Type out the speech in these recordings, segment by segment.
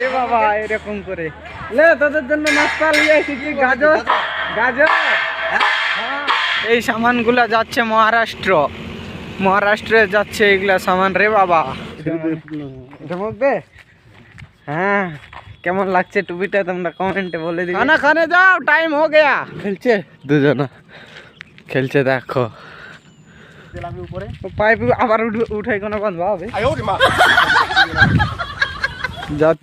এ বাবা এরকম করে। লে তোদের জন্য নাস্তা নিয়ে এসেছি গাজর গাজর। হ্যাঁ, এই সামানগুলা যাচ্ছে মহারাষ্ট্র। মহারাষ্ট্রে যাচ্ছে এগুলা সামান রে বাবা। এটা হ্যাঁ কেমন লাগছে টুপিটা তোমরা কমেন্টে বলে দিবে। খানা খানে যাও টাইম হো গয়া। খেলছে? দুজনা। খেলছে দেখো। পাইপ আবার উঠ- উঠাই কোনো বাঁধবা হবে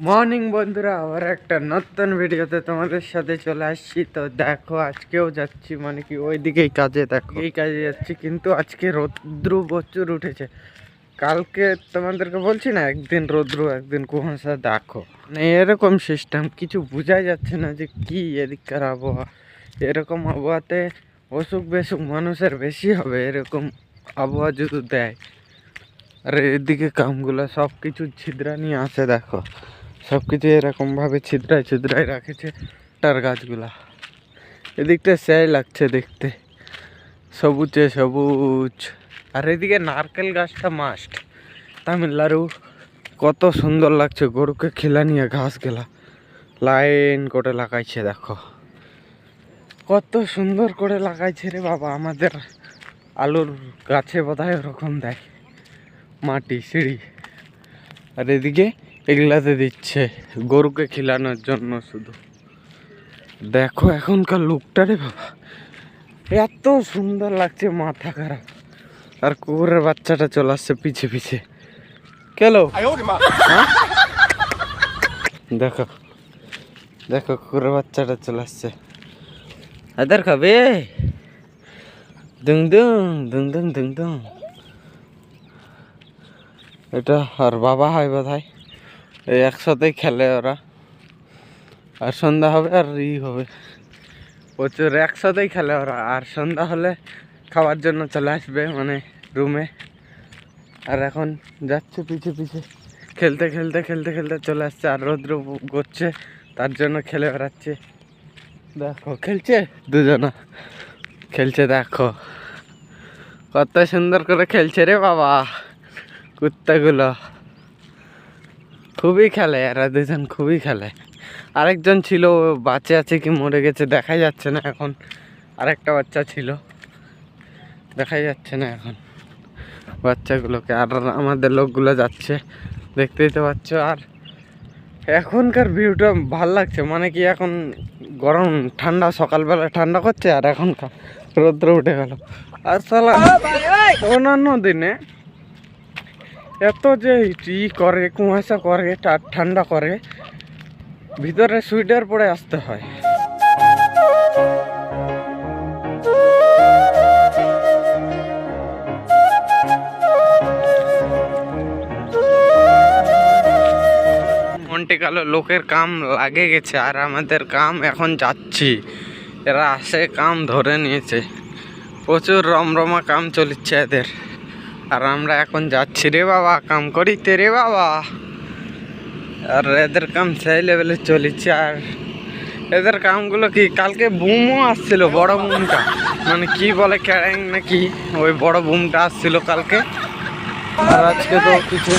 মর্নিং বন্ধুরা আবার একটা নতুন ভিডিওতে তোমাদের সাথে চলে আসছি। তো দেখো আজকেও যাচ্ছি মানে কি ওই দিকেই কাজে দেখো। এই কাজে যাচ্ছি কিন্তু আজকে রৌদ্র প্রচুর উঠেছে। কালকে তোমাদেরকে বলছি না একদিন রৌদ্র একদিন কুয়াশা দেখো। মানে এরকম সিস্টেম কিছু বোঝাই যাচ্ছে না যে কি এদিককার আবহাওয়া। এরকম আবহাওয়াতে অসুখ বেসুখ মানুষের বেশি হবে এরকম আবহাওয়া যদি দেয়। আর এদিকে কামগুলো সব কিছু ছিদ্রা নিয়ে আসে দেখো। সব কিছু এরকমভাবে ছিদ্রায় ছিদ্রায় রাখেছে টার গাছগুলা। এদিকটা সেই লাগছে দেখতে। সবুজে সবুজ। আর এদিকে নারকেল গাছটা মাস্ট তামিলনাড়ু, কত সুন্দর লাগছে গরুকে খেলা নিয়ে ঘাস গেলা লাইন করে লাগাইছে, দেখো। কত সুন্দর করে লাগাইছে রে বাবা, আমাদের আলুর গাছে বোধহয় ওরকম দেয়। মাটি সিঁড়ি। আর এদিকে এগুলাতে দিচ্ছে গরুকে খিলানোর জন্য শুধু। দেখো এখনকার লুকটা রে বাবা এত সুন্দর লাগছে মাথা খারাপ। আর কুকুরের বাচ্চাটা চলে আসছে পিছে পিছে। কেলো? হ্যাঁ? দেখো দেখো কুকুরের বাচ্চাটা চলে আসছে। আদার খাবে দুং দুং দুং দুং দুং দুং। এটা আর বাবা হয় বোধ হয় এই একসাথেই খেলে ওরা। আর সন্ধ্যা হবে আর ই হবে। প্রচুর একসাথেই খেলে ওরা। আর সন্ধ্যা হলে খাওয়ার জন্য চলে আসবে মানে রুমে। আর এখন যাচ্ছে পিছে পিছে। খেলতে খেলতে খেলতে খেলতে চলে আসছে আর রৌদ্র করছে তার জন্য খেলে বেড়াচ্ছে। দেখো, খেলছে দুজনা। খেলছে, দেখো। কত সুন্দর করে খেলছে রে বাবা। কুত্তাগুলো। খুবই খেলে এরা দুজন, খুবই খেলে। আরেকজন ছিল, ও বাচ্চা আছে কি মরে গেছে দেখাই যাচ্ছে না এখন। আরেকটা বাচ্চা ছিল, দেখাই যাচ্ছে না এখন। বাচ্চাগুলোকে, আর আমাদের লোকগুলো যাচ্ছে, দেখতেই তো পাচ্ছ। আর এখনকার ভিউটা ভালো লাগছে মানে কি এখন গরম, ঠান্ডা, সকালবেলা ঠান্ডা করছে, আর এখন কা- রৌদ্র উঠে গেল। আর সালা অন্যান্য দিনে এত যে ই করে, কুয়াশা করে ঠান্ডা করে, ভিতরে সুইটার পরে আসতে হয়। মনটে কালো, লোকের কাম লাগে গেছে, আর আমাদের কাম এখন যাচ্ছি। এরা আসে কাম ধরে নিয়েছে। প্রচুর রমরমা কাম চলছে এদের। আর আমরা এখন যাচ্ছি রে বাবা, কাম করিতে রে বাবা। আর এদের কাম সেই লেভেলে চলেছে। আর এদের কামগুলো কি, কালকে বুমও আসছিল, বড় বুমটা। মানে কি বলে ক্যারেং নাকি, ওই বড় বুমটা আসছিল কালকে। আর আজকে তো কিছু।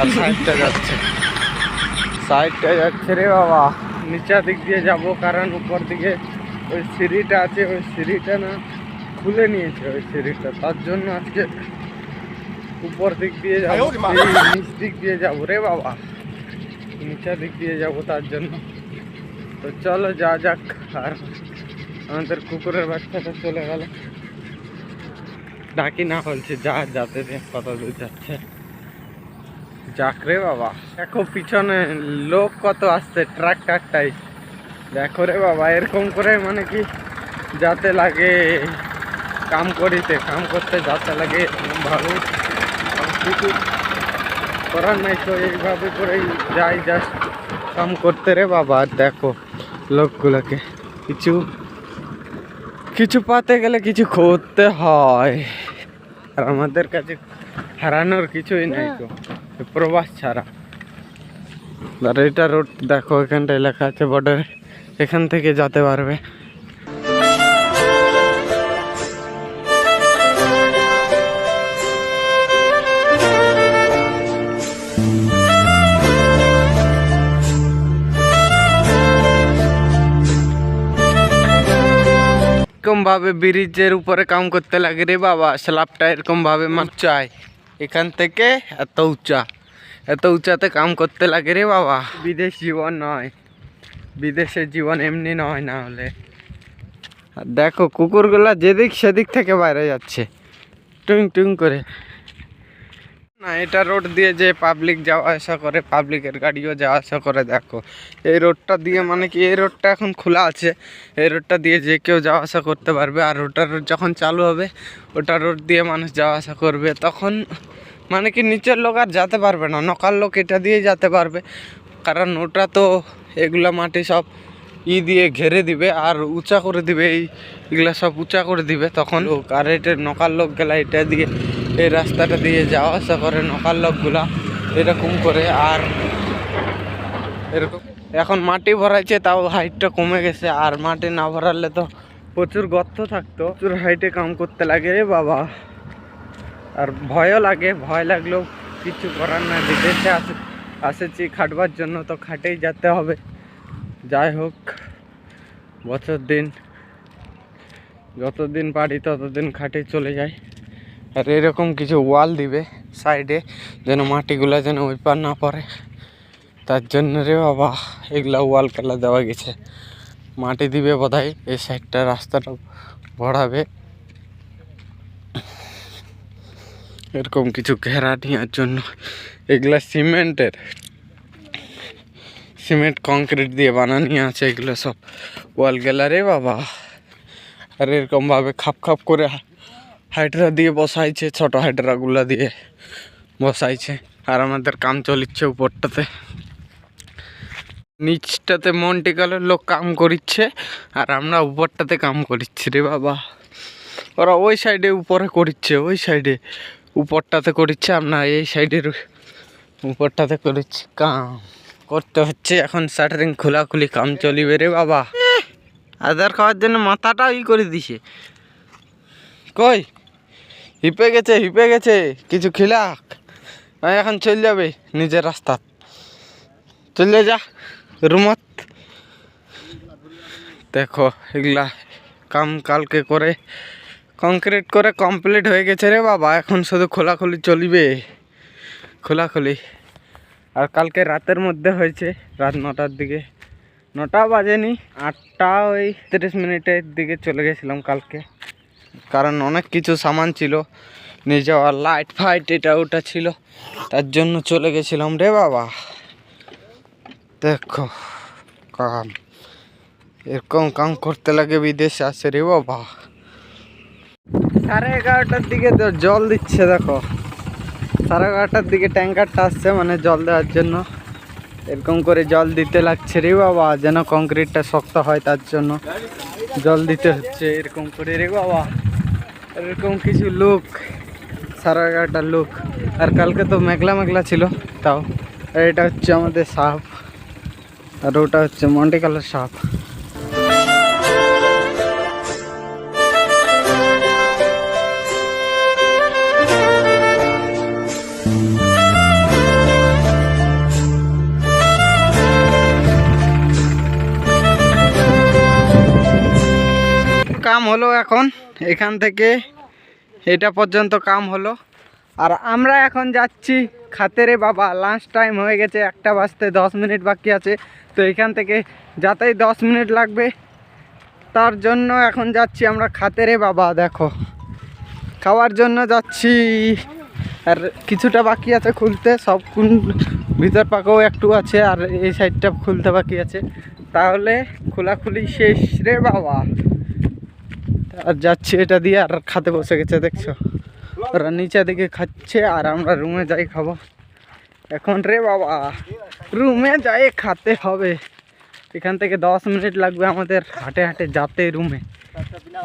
আর সাইডটা যাচ্ছে। সাইডটা যাচ্ছে রে বাবা। নিচা দিক দিয়ে যাব, কারণ উপর দিকে ওই সিঁড়িটা আছে, ওই সিঁড়িটা না খুলে নিয়েছে ওই সিঁড়িটা। তার জন্য আজকে উপর দিক দিয়ে যাব নিচ দিক দিয়ে যাব রে বাবা। নিচা দিক দিয়ে যাব তার জন্য। তো চলো যা যাক আর আমাদের কুকুরের বাচ্চাটা চলে গেল। ডাকি না বলছে যা যাতে কত দূর যাচ্ছে। যাক রে বাবা। দেখো পিছনে লোক কত আসছে ট্রাক্টারটাই দেখো রে বাবা এরকম করে মানে কি যাতে লাগে। কাম করিতে কাম করতে যাতে লাগে ভালো কিছু করার নাই, তো এইভাবে করেই যাই জাস্ট কাম করতে রে বাবা। দেখো লোকগুলোকে। কিছু কিছু পাতে গেলে কিছু করতে হয়। আর আমাদের কাছে হারানোর কিছুই নাই তো। প্রবাস ছাড়া। আর এটা রোড, দেখো, এখানটায় লেখা আছে বর্ডারে এখান থেকে যেতে পারবে। ভাবে ব্রিজের উপরে কাম করতে লাগে রে বাবা। স্ল্যাবটা এরকম ভাবে উচ্চায় এখান থেকে এত উঁচা। এত উঁচাতে কাম করতে লাগে রে বাবা। বিদেশ জীবন নয়। বিদেশের জীবন এমনি নয় না হলে। আর দেখো কুকুরগুলা যেদিক সেদিক থেকে বাইরে যাচ্ছে। টুং টুং করে। না, এটা রোড দিয়ে যে পাবলিক যাওয়া আসা করে পাবলিকের গাড়িও যাওয়া আসা করে, দেখো। এই রোডটা দিয়ে মানে কি, এই রোডটা এখন খোলা আছে। এই রোডটা দিয়ে যে কেউ যাওয়া আসা করতে পারবে, আর ওটা রোড যখন চালু হবে, ওটা রোড দিয়ে মানুষ যাওয়া আসা করবে। তখন মানে কি, নিচের লোক আর যেতে পারবে না নকার লোক এটা দিয়ে যেতে পারবে। কারণ ওটা তো এগুলা মাটি সব ই দিয়ে ঘেরে দিবে, আর উঁচা করে দিবে, এই এগুলা সব উঁচা করে দিবে। তখন আর এটা নকাল লোক গেলা এটা দিয়ে এই রাস্তাটা দিয়ে যাওয়া আসা করে নকাল লোকগুলা, এরকম করে আর এরকম। এখন মাটি ভরাইছে, তাও হাইটটা কমে গেছে, আর মাটি না ভরালে তো প্রচুর গর্ত থাকতো। প্রচুর হাইটে কাম করতে লাগে রে বাবা। আর ভয়ও লাগে, ভয় লাগলেও কিছু করার না বিদেশে আসে, আসেছি, খাটবার জন্য তো খাটেই যেতে হবে। যাই হোক, বছর দিন, যতদিন পারি ততদিন খাটে চলে যায় আর এরকম কিছু ওয়াল দিবে সাইডে, যেন মাটিগুলা যেন ওই পার না পড়ে। তার জন্য রে বাবা, এগুলা ওয়াল কেলা দেওয়া গেছে। মাটি দিবে বোধহয়, এই সাইডটা রাস্তাটা ভরাবে। এরকম কিছু ঘেরা নেওয়ার জন্য। এগুলা সিমেন্টের। সিমেন্ট কংক্রিট দিয়ে বানানি আছে এগুলো সব। ওয়াল গ্যালারে বাবা। আর এরকমভাবে খাপ খাপ করে হাইড্রা দিয়ে বসাইছে ছোট হাইড্রাগুলো দিয়ে বসাইছে। আর আমাদের কাম চলিচ্ছে উপরটাতে। নিচটাতে মন্টিকালের লোক কাম করিচ্ছে আর আমরা উপরটাতে কাম করিচ্ছি রে বাবা। ওরা ওই সাইডে উপরে করিচ্ছে ওই সাইডে উপরটাতে করিচ্ছে আমরা এই সাইডের উপরটাতে করিচ্ছি কাম। করতে হচ্ছে এখন শাটারিং খোলাখুলি কাম চলিবে রে বাবা। আদার খাওয়ার জন্য মাথাটা ই করে দিছে। কই? হিপে গেছে হিপে গেছে। কিছু খিলাক। এখন চলে যাবে নিজের রাস্তা। চলে যা, রুমত। দেখো, এগুলা কাম কালকে করে কংক্রিট করে কমপ্লিট হয়ে গেছে রে বাবা। এখন শুধু খোলাখুলি চলিবে। খোলাখুলি। আর কালকে রাতের মধ্যে হয়েছে, রাত নটার দিকে। নটা বাজেনি, আটটা ওই তিরিশ মিনিটের দিকে চলে গেছিলাম কালকে। কারণ অনেক কিছু সামান ছিল। নিয়ে যাওয়ার লাইট ফাইট এটা ওটা ছিল। তার জন্য চলে গেছিলাম রে বাবা। দেখো, কাম। এরকম কাম করতে লাগে বিদেশে আসে রে বাবা। সাড়ে এগারোটার দিকে তো জল দিচ্ছে, দেখো। সাড়ে এগারোটার দিকে ট্যাঙ্কারটা আসছে মানে জল দেওয়ার জন্য। এরকম করে জল দিতে লাগছে রে বাবা, যেন কংক্রিটটা শক্ত হয় তার জন্য। জল দিতে হচ্ছে এরকম করে রে বাবা। এরকম কিছু লোক সাড়ে এগারোটার লোক। আর কালকে তো মেঘলা মেঘলা ছিল, তাও। আর এটা হচ্ছে আমাদের সাপ। আর ওটা হচ্ছে মন্টি কালার সাপ। কাম হলো এখন। এখান থেকে এটা পর্যন্ত কাম হলো। আর আমরা এখন যাচ্ছি খাতেরে বাবা লাঞ্চ টাইম হয়ে গেছে, একটা বাজতে দশ মিনিট বাকি আছে। তো এখান থেকে যাতেই দশ মিনিট লাগবে, তার জন্য এখন যাচ্ছি আমরা খাতেরে বাবা, দেখো। খাওয়ার জন্য যাচ্ছি। আর কিছুটা বাকি আছে খুলতে, সব কোন ভিতর পাকাও একটু আছে, আর এই সাইডটা খুলতে বাকি আছে। তাহলে খোলাখুলি শেষ রে বাবা। আর যাচ্ছে এটা দিয়ে আর খাতে বসে গেছে দেখছ? ওরা নিচে দিকে খাচ্ছে আর আমরা রুমে যাই খাব। এখন রে বাবা রুমে যাই খাতে হবে। এখান থেকে দশ মিনিট লাগবে আমাদের হাটে হাটে যাতে রুমে।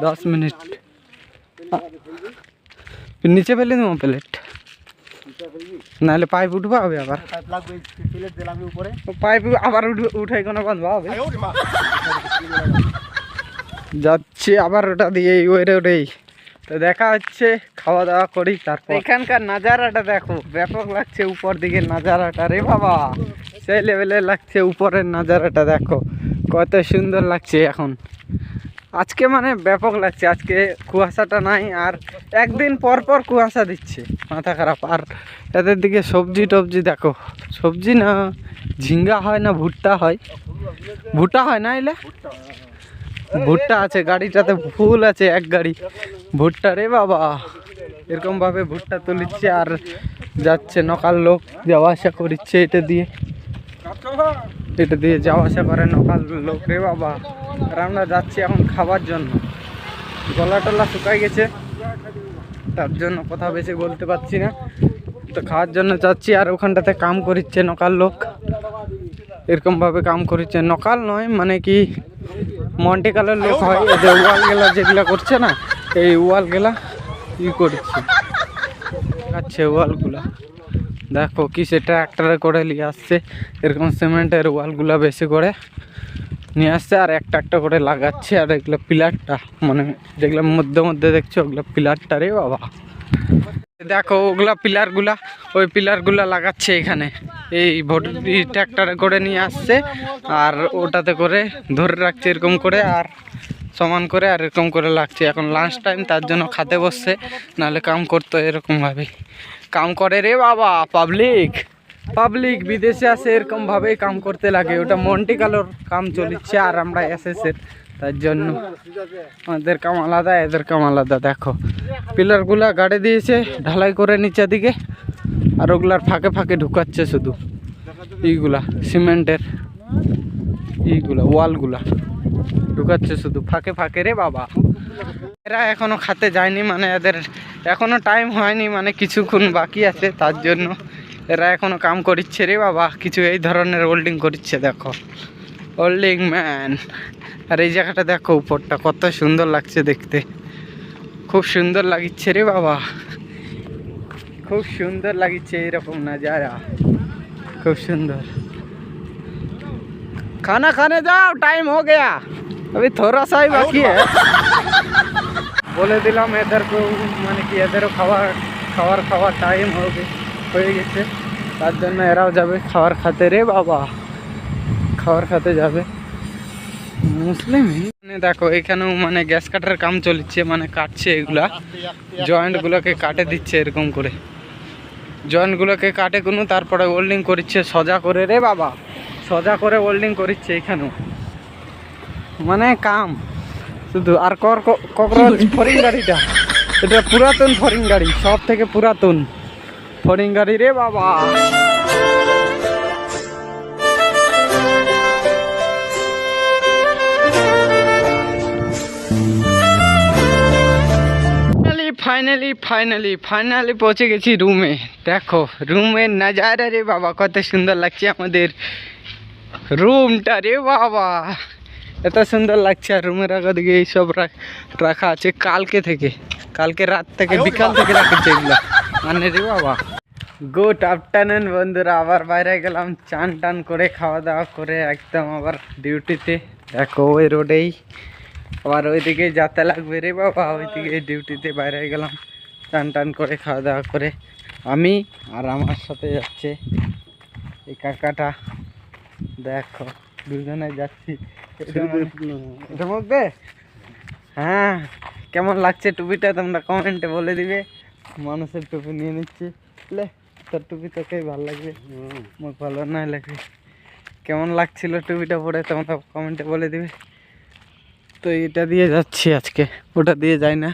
দশ মিনিট। নিচে ফেলে দেবো প্লেট। নাহলে পাইপ উঠবা হবে আবার। পাইপ আবার উঠে- উঠাই কোনো বাঁধবা হবে। যাচ্ছি আবার ওটা দিয়ে ওই রোডেই তো দেখা হচ্ছে, খাওয়া দাওয়া করি, তারপর। এখানকার নাজারাটা দেখো, ব্যাপক লাগছে উপর দিকে নাজারাটা। রে বাবা, সেই লেভেলে লাগছে উপরের নাজারাটা, দেখো। কত সুন্দর লাগছে এখন। আজকে মানে ব্যাপক লাগছে, আজকে কুয়াশাটা নাই, আর একদিন পর পর কুয়াশা দিচ্ছে, মাথা খারাপ। আর এদের দিকে সবজি টবজি দেখো, সবজি না, ঝিঙ্গা হয় না, ভুট্টা হয়। ভুট্টা হয় না এলে? ভুট্টা আছে, গাড়িটাতে ফুল আছে, এক গাড়ি। ভুট্টা রে বাবা। এরকম ভাবে ভুট্টা তুলিচ্ছে আর যাচ্ছে, নকাল লোক যাওয়া আসা করছে এটা দিয়ে। এটা দিয়ে যাওয়া আসা করে নকাল লোক রে বাবা। আর আমরা যাচ্ছি এখন খাবার জন্য। গলা টলা শুকাই গেছে। তার জন্য কথা বেশি বলতে পারছি না। তো খাওয়ার জন্য যাচ্ছি আর ওখানটাতে কাম করিচ্ছে নকাল লোক। এরকম ভাবে কাম করিচ্ছে। নকাল নয় মানে কি মন্টিকালের লোক হয়, এদের ওয়াল গেলা যেগুলা করছে না, এই ওয়াল গেলা ই করছে। আচ্ছা ওয়ালগুলা দেখো কি সে ট্রাক্টরে করে নিয়ে আসছে, এরকম সিমেন্টের ওয়ালগুলা বেশি করে নিয়ে আসছে, আর একটা একটা করে লাগাচ্ছে, আর এগুলো পিলারটা মানে যেগুলো মধ্যে মধ্যে দেখছ, ওগুলো পিলারটা রে বাবা। দেখো ওগুলা পিলারগুলা ওই পিলারগুলা লাগাচ্ছে এখানে। এই ট্র্যাক্টরে করে নিয়ে আসছে, আর ওটাতে করে ধরে রাখছে এরকম করে, আর সমান করে, আর এরকম করে লাগছে। এখন লাঞ্চ টাইম তার জন্য খাতে বসছে, নাহলে কাম করতো এরকমভাবেই কাম করে রে বাবা পাবলিক পাবলিক বিদেশে আসে এরকম ভাবেই কাম করতে লাগে। ওটা মন্টি কালোর কাম চলিচ্ছে, আর আমরা এসএসের তার জন্য আমাদের কাম আলাদা এদের কাম আলাদা, দেখো। পিলারগুলা গাড়ি দিয়েছে, ঢালাই করে নিচের দিকে, আর ওগুলার ফাঁকে ফাঁকে ঢুকাচ্ছে শুধু। এইগুলা, সিমেন্টের এইগুলা, ওয়ালগুলা ঢুকাচ্ছে শুধু, ফাঁকে ফাঁকে রে বাবা। এরা এখনও খাতে যায়নি মানে এদের এখনও টাইম হয়নি মানে কিছুক্ষণ বাকি আছে, তার জন্য এরা এখনও কাম করিচ্ছে রে বাবা, কিছু এই ধরনের হোল্ডিং করছে দেখো। হোল্ডিং ম্যান আর এই জায়গাটা দেখো উপরটা কত সুন্দর লাগছে দেখতে খুব সুন্দর লাগিচ্ছে রে বাবা খুব সুন্দর লাগিচ্ছে এরকম নাজারা খুব সুন্দর खाना खाने जाओ टाइम हो गया अभी थोड़ा सा ही बाकी है বলে দিলাম এদেরকে মানে কি এদেরও খাবার খাবার খাওয়ার টাইম হবে হয়ে গেছে তার জন্য এরাও যাবে খাবার খাতে রে বাবা খাবার খাতে যাবে মুসলিম? মানে দেখো এখানেও মানে গ্যাস কাটার কাম চলছে মানে কাটছে এগুলা। জয়েন্ট জয়েন্টগুলোকে কাটে দিচ্ছে এরকম করে। জয়েন্টগুলোকে কাটে কোনো তারপরে ওল্ডিং করছে সজা করে। রে বাবা সজা করে ওল্ডিং করছে এখানেও। মানে কাম। শুধু আর কর ককরোচ ফরিং গাড়িটা। এটা পুরাতন ফরিং গাড়ি সব থেকে পুরাতন। ফরিং গাড়ি রে বাবা। ফাইনালি ফাইনালি ফাইনালি পৌঁছে গেছি রুমে দেখো রুমের নাজারা রে বাবা কত সুন্দর লাগছে আমাদের। রুমটা রে বাবা এত সুন্দর লাগছে আর রুমের আগা দিকে এইসব রাখ- রাখা আছে কালকে থেকে। কালকে রাত থেকে বিকাল থেকে রাখছে এগুলো। মানে রে বাবা গুড আফটারনুন বন্ধুরা আবার বাইরে গেলাম চান টান করে খাওয়া দাওয়া করে একদম আবার ডিউটিতে দেখো ওই রোডেই আবার ওইদিকে যেতে লাগবে রে বাবা ওইদিকে ডিউটিতে বাইরে গেলাম। টান টান করে খাওয়া দাওয়া করে আমি আর আমার সাথে যাচ্ছে এই কাকাটা। দেখো দুজনে যাচ্ছি। এটার মধ্যে হ্যাঁ কেমন লাগছে টুপিটা তোমরা কমেন্টে বলে দিবে। মানুষের টুপি নিয়ে নিচ্ছি। লে তোর টুপি তোকে ভালো লাগবে। মোক ভালো না লাগবে কেমন লাগছিল টুপিটা পরে তোমরা কমেন্টে বলে দিবে। তো এটা দিয়ে যাচ্ছি আজকে। ওটা দিয়ে যাই না।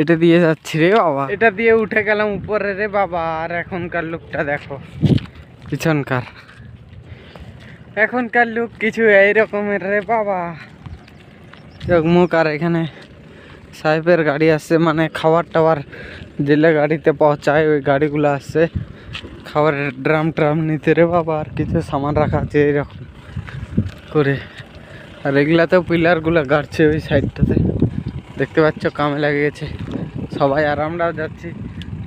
এটা দিয়ে যাচ্ছি রে বাবা। এটা দিয়ে উঠে গেলাম উপরে রে বাবা আর এখনকার লুকটা দেখো। পিছনকার। এখনকার লুক কিছু এইরকমের রে বাবা। মুখ আর এখানে সাহেবের গাড়ি আসছে মানে খাবার টাবার জেলে গাড়িতে পৌঁছায় ওই গাড়িগুলো আসছে খাবারের ড্রাম ট্রাম নিতে রে বাবা আর কিছু সামান রাখা আছে এরকম করে। আর এগুলাতেও পিলারগুলো গাড়ছে ওই সাইডটাতে। দেখতে পাচ্ছ কামে লাগে গেছে সবাই আর আমরাও যাচ্ছি।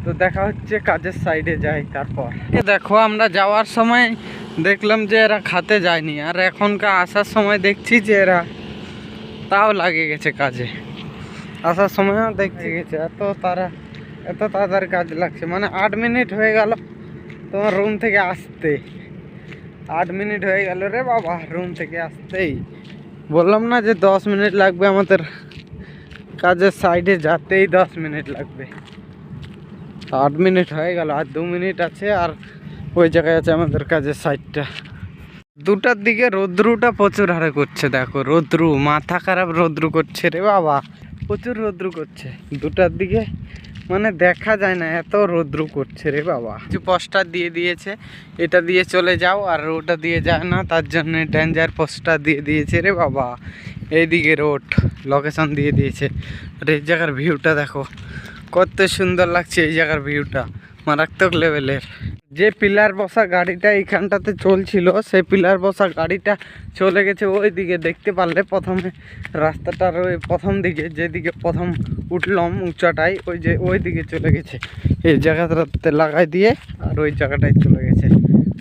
তো দেখা হচ্ছে কাজের সাইডে যাই তারপর। দেখো, আমরা যাওয়ার সময় দেখলাম যে এরা খাতে যায়নি। আর এখনকার আসার সময় দেখছি যে এরা তাও লাগে গেছে কাজে। আসার সময়ও দেখতে গেছে, এত তারা, এত তাড়াতাড়ি কাজ লাগছে। মানে আট মিনিট হয়ে গেল তোমার রুম থেকে আসতে। আট মিনিট হয়ে গেল রে বাবা রুম থেকে আসতেই। বললাম না যে দশ মিনিট লাগবে আমাদের কাজের সাইডে যাতেই দশ মিনিট লাগবে। আট মিনিট হয়ে গেল, আর দু মিনিট আছে আর ওই জায়গায় আছে আমাদের কাজের সাইডটা দুটার দিকে রৌদ্রুটা প্রচুর হারে করছে, দেখো রৌদ্রু, মাথা খারাপ রৌদ্রু করছে রে বাবা, প্রচুর রৌদ্রু করছে। দুটার দিকে মানে দেখা যায় না, এত রৌদ্র করছে রে বাবা। কিছু পোস্টার দিয়ে দিয়েছে, এটা দিয়ে চলে যাও, আর ওটা দিয়ে যায় না, তার জন্য ডেঞ্জার পোস্টার দিয়ে দিয়েছে রে বাবা। এইদিকে রোড লোকেশন দিয়ে দিয়েছে। আর এই জায়গার ভিউটা দেখো, কত সুন্দর লাগছে এই জায়গার ভিউটা মারাত্মক লেভেলের যে পিলার বসা গাড়িটা এইখানটাতে চলছিল, সেই পিলার বসা গাড়িটা চলে গেছে ওই দিকে দেখতে পারলে প্রথমে রাস্তাটার ওই প্রথম দিকে, যেদিকে প্রথম উঠলাম উঁচাটাই ওই যে ওই দিকে চলে গেছে। এই জায়গাটাতে লাগাই দিয়ে আর ওই জায়গাটায় চলে গেছে।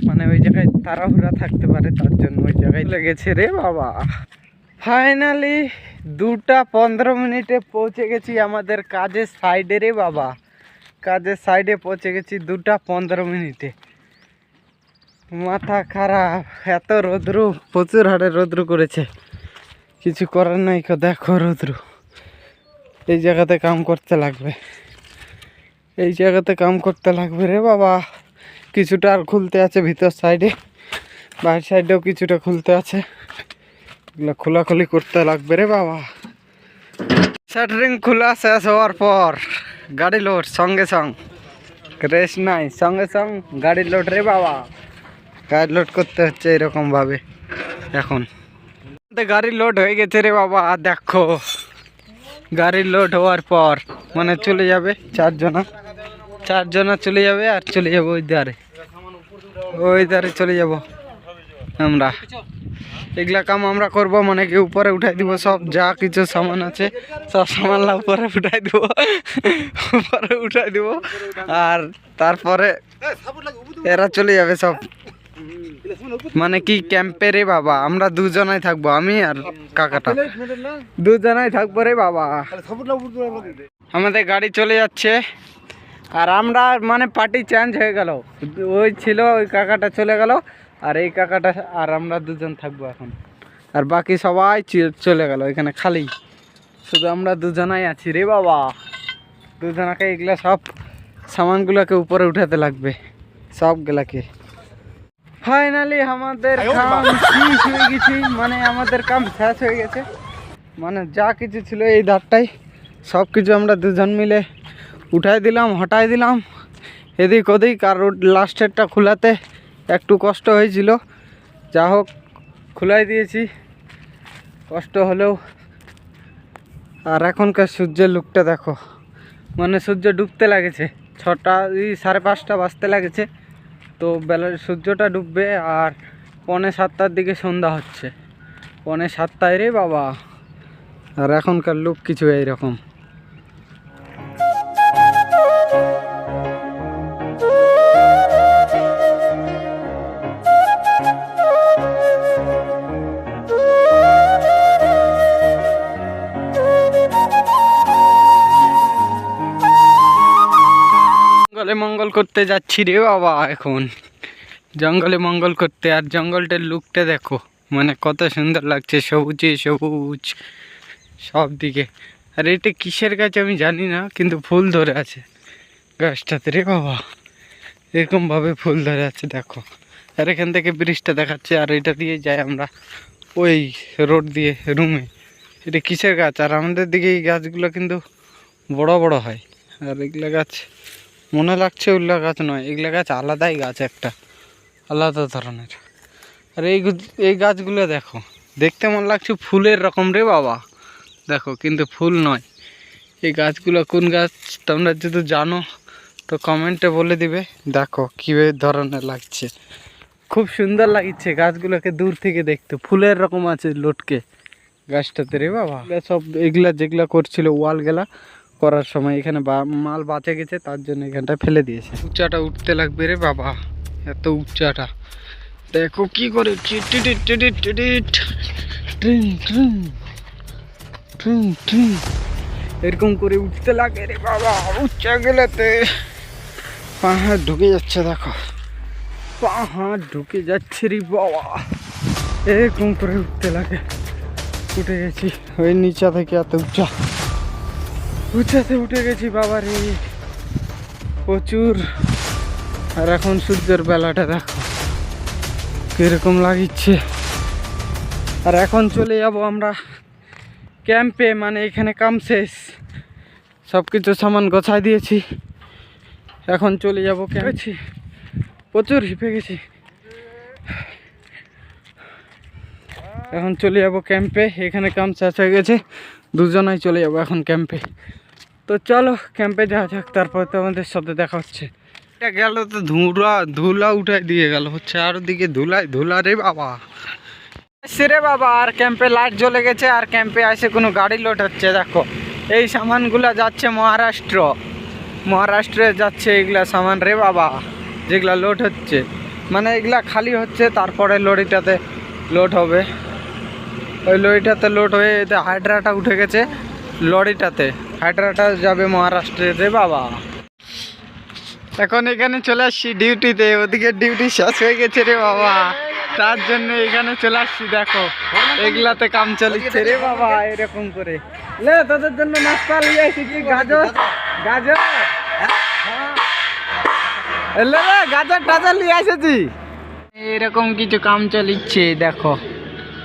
মানে ওই জায়গায় তাড়াহুড়া থাকতে পারে, তার জন্য ওই জায়গায় লেগেছে রে বাবা। ফাইনালি দুটা পনেরো মিনিটে পৌঁছে গেছি আমাদের কাজের সাইডে রে বাবা। কাজের সাইডে পৌঁছে গেছি দুটা পনেরো মিনিটে। মাথা খারাপ, এত রোদ্রু, প্রচুর হারে রোদ্রু করেছে। কিছু করার নাই দেখো রোদ্রু। এই জায়গাতে কাম করতে লাগবে। এই জায়গাতে কাম করতে লাগবে রে বাবা। কিছুটা আর খুলতে আছে ভিতর সাইডে বাইরের সাইডেও কিছুটা খুলতে আছে। এগুলো খোলাখুলি করতে লাগবে রে বাবা। শাটারিং খোলা শেষ হওয়ার পর। গাড়ি লোড, সঙ্গে সঙ্গ। রেস্ট নাই, সঙ্গে সঙ্গ, গাড়ি লোড রে বাবা। গাড়ি লোড করতে হচ্ছে এরকম ভাবে এখন গাড়ি লোড হয়ে গেছে রে বাবা দেখো। গাড়ি লোড হওয়ার পর মানে চলে যাবে চারজনা। চারজনা চলে যাবে আর চলে যাব ওই ধারে। ওই ধারে চলে যাব। আমরা। এগুলা কাম আমরা করব মানে কি উপরে উঠাই দিব, সব যা কিছু সামান আছে, সব সামানলা উপরে উঠাই দিব। উপরে উঠাই দিব। আর তারপরে এরা চলে যাবে সব। মানে কি ক্যাম্পে রে বাবা, আমরা দুজনাই থাকব, আমি আর কাকাটা। দুজনাই থাকব রে বাবা। আমাদের গাড়ি চলে যাচ্ছে। আর আমরা মানে পার্টি চেঞ্জ হয়ে গেল। ওই ছিল, ওই কাকাটা চলে গেল। আর এই কাকাটা আর আমরা দুজন থাকব এখন। আর বাকি সবাই চলে গেল এখানে খালি। শুধু আমরা দুজনাই আছি রে বাবা। দুজনাকে এগুলা সব সামানগুলোকে উপরে উঠাতে লাগবে সবগুলাকে। ফাইনালি আমাদের কাম শেষ হয়ে গেছে মানে আমাদের কাম শেষ হয়ে গেছে। মানে যা কিছু ছিল এই ধারটাই সব কিছু আমরা দুজন মিলে উঠাই দিলাম হটাই দিলাম। এদিক ওদিক আর লাস্টেরটা খোলাতে একটু কষ্ট হয়েছিল। যা হোক, খুলাই দিয়েছি। কষ্ট হলেও আর এখনকার সূর্যের লুকটা দেখো। মানে সূর্য ডুবতে লাগেছে। ছটা, এই সাড়ে পাঁচটা বাজতে লাগেছে। তো বেলার সূর্যটা ডুববে আর পনে সাতটার দিকে সন্ধ্যা হচ্ছে। পনে সাতটায় রে বাবা। আর এখনকার লুক কিছু এইরকম। মঙ্গল করতে যাচ্ছি রে বাবা এখন। জঙ্গলে মঙ্গল করতে আর জঙ্গলটার লুকটা দেখো। মানে কত সুন্দর লাগছে, সবুজে, সবুজ, সব দিকে। আর এটা কিসের গাছ আমি জানি না, কিন্তু ফুল ধরে আছে গাছটাতে রে বাবা। এরকমভাবে ফুল ধরে আছে, দেখো। আর এখান থেকে ব্রিজটা দেখাচ্ছে, আর এটা দিয়ে যাই আমরা ওই রোড দিয়ে, রুমে। এটা কিসের গাছ? আর আমাদের দিকে এই গাছগুলো কিন্তু বড় বড় হয়। আর এগুলো গাছ মনে লাগছে উল্লা গাছ নয়, এগুলো গাছ আলাদাই গাছ একটা, আলাদা ধরনের। আর এই এই গাছগুলো দেখো, দেখতে মনে লাগছে ফুলের রকম রে বাবা। দেখো, কিন্তু ফুল নয়। এই গাছগুলো কোন গাছ, তোমরা যদি জানো, তো কমেন্টে বলে দিবে। দেখো, কী ধরনের লাগছে। খুব সুন্দর লাগছে গাছগুলোকে দূর থেকে দেখতে। ফুলের রকম আছে লটকে গাছটাতে রে বাবা। সব এগুলা যেগুলা করছিল ওয়াল গেলা করার সময় এখানে মাল বাঁচে গেছে, তার জন্য এখানটা ফেলে দিয়েছে। উচ্চাটা উঠতে লাগবে রে বাবা, এত উচ্চাটা। দেখো কি করে এরকম করে উঠতে লাগে রে বাবা, উচ্চা গেলেতে। পাহাড় ঢুকে যাচ্ছে, দেখো। পাহাড় ঢুকে যাচ্ছে রে বাবা। এরকম করে উঠতে লাগে। উঠে গেছি, ওই নিচা থেকে এত উঁচা উঁচাতে উঠে গেছি বাবার এই প্রচুর। আর এখন সূর্যের বেলাটা দেখো, কীরকম লাগিচ্ছে। আর এখন চলে যাব আমরা ক্যাম্পে মানে এখানে কাম শেষ। সব কিছু সামান গোছাই দিয়েছি। এখন চলে যাব ক্যাম্পে। প্রচুর হিপে গেছি। এখন চলে যাব ক্যাম্পে, এখানে কাম শেষ হয়ে গেছে। দুজনাই চলে যাব এখন ক্যাম্পে। তো চলো ক্যাম্পে যাওয়া যাক তারপরে তো আমাদের সাথে দেখা হচ্ছে। এটা গেল তো ধুলা ধুলা উঠাই দিয়ে গেল হচ্ছে আর দিকে ধুলাই ধুলা রে বাবা। রে বাবা আর ক্যাম্পে লাইট জ্বলে গেছে আর ক্যাম্পে আসে কোনো গাড়ি লোড হচ্ছে দেখো। এই সামানগুলো যাচ্ছে মহারাষ্ট্র। মহারাষ্ট্রে যাচ্ছে এগুলা সামান রে বাবা যেগুলা লোড হচ্ছে। মানে এগুলা খালি হচ্ছে তারপরে লরিটাতে লোড হবে। ওই লরিটাতে লোড হয়ে এতে হাইড্রাটা উঠে গেছে লরিটাতে। হাইড্রাটা যাবে মহারাষ্ট্রে রে বাবা। এখন এখানে চলে আসছি ডিউটিতে, ওদিকে ডিউটি শেষ হয়ে গেছে রে বাবা। তার জন্য এখানে চলে আসছি, দেখো। এগুলাতে কাম চলিচ্ছে রে বাবা, এরকম করে। লে, তোদের জন্য নাস্তা নিয়ে কি, গাজর? গাজর? এলে গাজর টাজর নিয়ে এসেছি। এরকম কিছু কাম চলিচ্ছে, দেখো।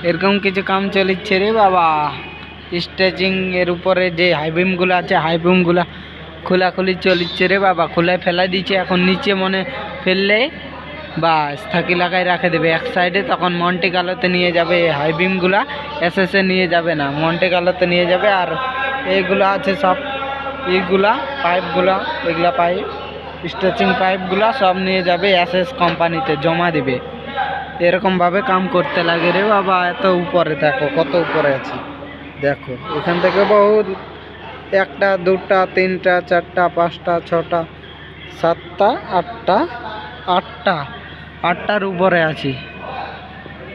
এরকম কিছু কাম চলিচ্ছে রে বাবা। স্ট্রেচিং এর উপরে যে হাইবিমগুলো আছে হাইবিমগুলো খোলাখুলি চলিচ্ছে রে বাবা, খোলায় ফেলাই দিচ্ছে এখন নিচে মনে ফেললে বাস, থাকি লাগাই রাখে দেবে। এক সাইডে তখন মন্টে গালোতে নিয়ে যাবে হাই এস এ নিয়ে যাবে না, মন্টে গালোতে নিয়ে যাবে। আর এইগুলো আছে সব এইগুলা পাইপগুলা এগুলা পাইপ স্ট্রেচিং পাইপগুলা সব নিয়ে যাবে এস এস কোম্পানিতে জমা দিবে। এরকমভাবে কাম করতে লাগে রে বাবা, এত উপরে দেখো, কত উপরে আছি। দেখো, এখান থেকে বহু একটা, দুটা, তিনটা, চারটা, পাঁচটা, ছটা, সাতটা, আটটা আটটা, আটটার উপরে আছি।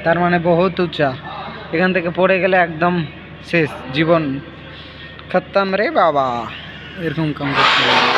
তার মানে বহুত উঁচা। এখান থেকে পড়ে গেলে একদম শেষ, জীবন খতম রে বাবা। এরকম কাম করতে